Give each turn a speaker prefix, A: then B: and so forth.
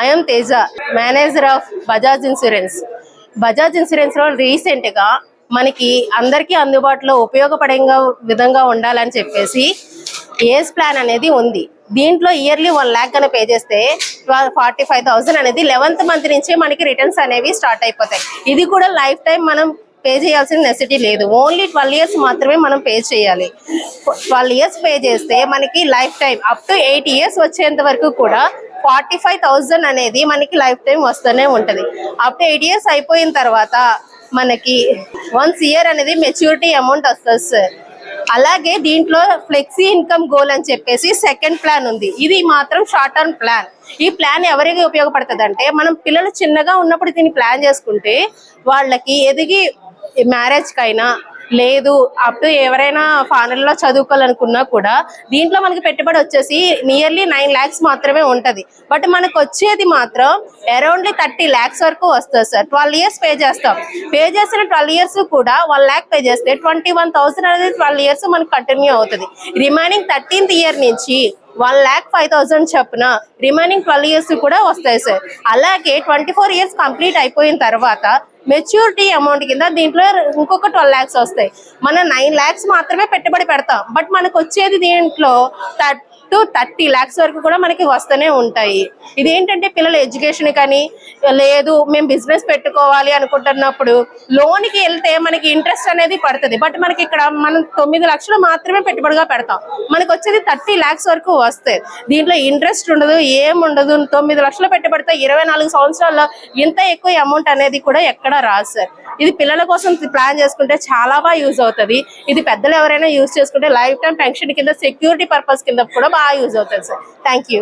A: I'm Teja manager of Bajaj insurance Bajaj ఇన్సూరెన్స్లో రీసెంట్గా మనకి అందరికీ అందుబాటులో ఉపయోగపడే విధంగా ఉండాలని చెప్పేసి ఏజ్ ప్లాన్ అనేది ఉంది. దీంట్లో ఇయర్లీ వన్ ల్యాక్ కనుక పే చేస్తే ఫార్టీ ఫైవ్ థౌసండ్ అనేది లెవెన్త్ మంత్ నుంచి మనకి రిటర్న్స్ అనేవి స్టార్ట్ అయిపోతాయి. ఇది కూడా లైఫ్ టైం మనం పే చేయాల్సిన నెసిటీ లేదు. ఓన్లీ ట్వెల్వ్ ఇయర్స్ మాత్రమే మనం పే చేయాలి. ట్వెల్వ్ ఇయర్స్ పే చేస్తే మనకి lifetime up to eight years వచ్చేంత వరకు కూడా ఫార్టీ ఫైవ్ థౌజండ్ అనేది మనకి లైఫ్ టైం వస్తూనే ఉంటది. అప్పుడు ఎయిట్ ఇయర్స్ అయిపోయిన తర్వాత మనకి వన్స్ ఇయర్ అనేది మెచ్యూరిటీ అమౌంట్ వస్తుంది సార్ అలాగే దీంట్లో ఫ్లెక్సీ ఇన్కమ్ గోల్ అని చెప్పేసి సెకండ్ ప్లాన్ ఉంది. ఇది మాత్రం షార్ట్ టర్మ్ ప్లాన్ ఈ ప్లాన్ ఎవరికి ఉపయోగపడుతుంది అంటే మనం పిల్లలు చిన్నగా ఉన్నప్పుడు దీన్ని ప్లాన్ చేసుకుంటే వాళ్ళకి ఎదిగి మ్యారేజ్కైనా లేదు. అప్ టు ఎవరైనా ఫారెన్లో చదువుకోవాలనుకున్నా కూడా దీంట్లో మనకి పెట్టుబడి వచ్చేసి నియర్లీ నైన్ ల్యాక్స్ మాత్రమే ఉంటుంది. బట్ మనకు వచ్చేది మాత్రం అరౌండ్లీ థర్టీ ల్యాక్స్ వరకు వస్తుంది సార్. ట్వెల్వ్ ఇయర్స్ పే చేస్తాం. పే చేసిన ట్వెల్వ్ ఇయర్స్ కూడా వన్ ల్యాక్ పే చేస్తే ట్వంటీ వన్ థౌసండ్ అనేది ట్వెల్వ్ ఇయర్స్ మనకు కంటిన్యూ అవుతుంది. రిమైనింగ్ థర్టీన్త్ ఇయర్ నుంచి వన్ ల్యాక్ ఫైవ్ థౌసండ్ చొప్పున రిమైనింగ్ ట్వెల్వ్ ఇయర్స్ కూడా వస్తాయి సార్. అలాగే ట్వంటీ ఫోర్ ఇయర్స్ కంప్లీట్ అయిపోయిన తర్వాత మెచ్యూరిటీ అమౌంట్ కింద దీంట్లో ఇంకొక ట్వెల్వ్ ల్యాక్స్ వస్తాయి. మనం నైన్ ల్యాక్స్ మాత్రమే పెట్టుబడి పెడతాం. బట్ మనకు వచ్చేది దీంట్లో టు థర్టీ ల్యాక్స్ వరకు కూడా మనకి వస్తూనే ఉంటాయి. ఇదేంటంటే పిల్లల ఎడ్యుకేషన్ కానీ లేదు మేము బిజినెస్ పెట్టుకోవాలి అనుకుంటున్నప్పుడు లోన్కి వెళ్తే మనకి ఇంట్రెస్ట్ అనేది పడుతుంది. బట్ మనకి ఇక్కడ మనం తొమ్మిది లక్షలు మాత్రమే పెట్టుబడిగా పెడతాం. మనకి వచ్చేది థర్టీ ల్యాక్స్ వరకు వస్తాయి దీంట్లో ఇంట్రెస్ట్ ఉండదు ఏముండదు తొమ్మిది లక్షలు పెట్టుబడితే ఇరవై నాలుగు సంవత్సరాల్లో ఇంత ఎక్కువ అమౌంట్ అనేది కూడా ఎక్కడ రాదు సార్. ఇది పిల్లల కోసం ప్లాన్ చేసుకుంటే చాలా బాగా యూజ్ అవుతుంది. ఇది పెద్దలు ఎవరైనా యూజ్ చేసుకుంటే లైఫ్ టైం పెన్షన్ కింద సెక్యూరిటీ పర్పస్ కింద కూడా బాగా యూజ్ అవుతుంది సార్ థ్యాంక్ యూ